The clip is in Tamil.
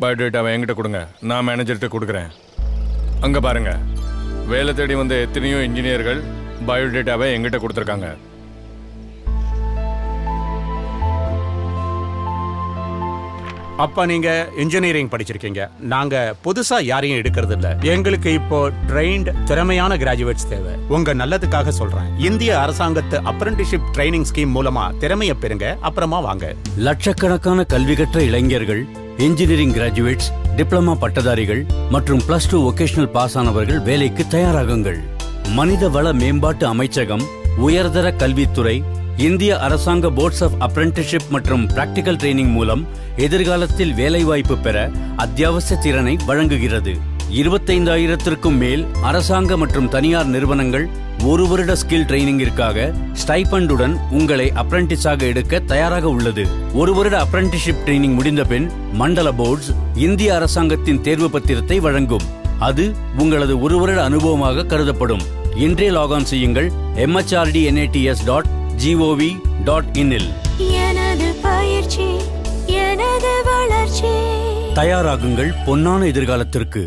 பயோடேட்டாவை என்கிட்ட கொடுங்க. நான் மேனேஜர்கிட்ட கொடுக்குறேன். அங்கே பாருங்க. வேலை தேடி வந்த எத்தனையோ இன்ஜினியர்கள் பயோடேட்டாவை என்கிட்ட கொடுத்துருக்காங்க. அப்ப நீங்க இன்ஜினியரிங் படிச்சிருக்கீங்க. நாங்க புதுசா யாரையும் எடுக்கிறது இல்ல. எங்களுக்கு இப்போ ட்ரெயின்ட் திறமையான கிராஜுவேட்ஸ் தேவை. உங்க நல்லதுக்காக சொல்றேன். இந்திய அரசாங்கத்து அப்ரண்டிஷிப் ட்ரைனிங் ஸ்கீம் மூலமா திறமைய பெறுங்க. அப்புறமா வாங்க. லட்சக்கணக்கான கல்வி கற்ற இளைஞர்கள் இன்ஜினியரிங் கிராஜுவேட்ஸ் டிப்ளமா பட்டதாரிகள் மற்றும் பிளஸ் டூ ஒகேஷனல் பாஸ் ஆனவர்கள் வேலைக்கு தயாராகுங்கள். மனித வள மேம்பாட்டு அமைச்சகம் உயர்தர கல்வித்துறை இந்திய அரசாங்க போர்ட்ஸ் ஆஃப் அப்ரெண்டிஸ்ஷிப் மற்றும் பிராக்டிக்கல் ட்ரைனிங் மூலம் எதிர்காலத்தில் வேலைவாய்ப்பு பெற அத்தியாவசிய திறனை வழங்குகிறது. இருபத்தைந்தாயிரத்திற்கும் மேல் அரசாங்க மற்றும் தனியார் நிறுவனங்கள் ஒரு வருட ஸ்கில் ட்ரைனிங்கிற்காக ஸ்டைபண்டுடன் உங்களை அப்ரண்டிஸாக எடுக்க தயாராக உள்ளது. ஒரு வருட அப்ரண்டிஸ்ஷிப் ட்ரைனிங் முடிந்த பின் மண்டல போர்ட்ஸ் இந்திய அரசாங்கத்தின் தேர்வு பத்திரத்தை வழங்கும். அது உங்களது ஒரு வருட அனுபவமாக கருதப்படும். இன்றே லாகான் செய்யுங்கள். MHRD NIDS dot gov dot இன்னில் எனது பயிற்சி எனது வளர்ச்சி. தயாராகுங்கள் பொன்னான எதிர்காலத்திற்கு.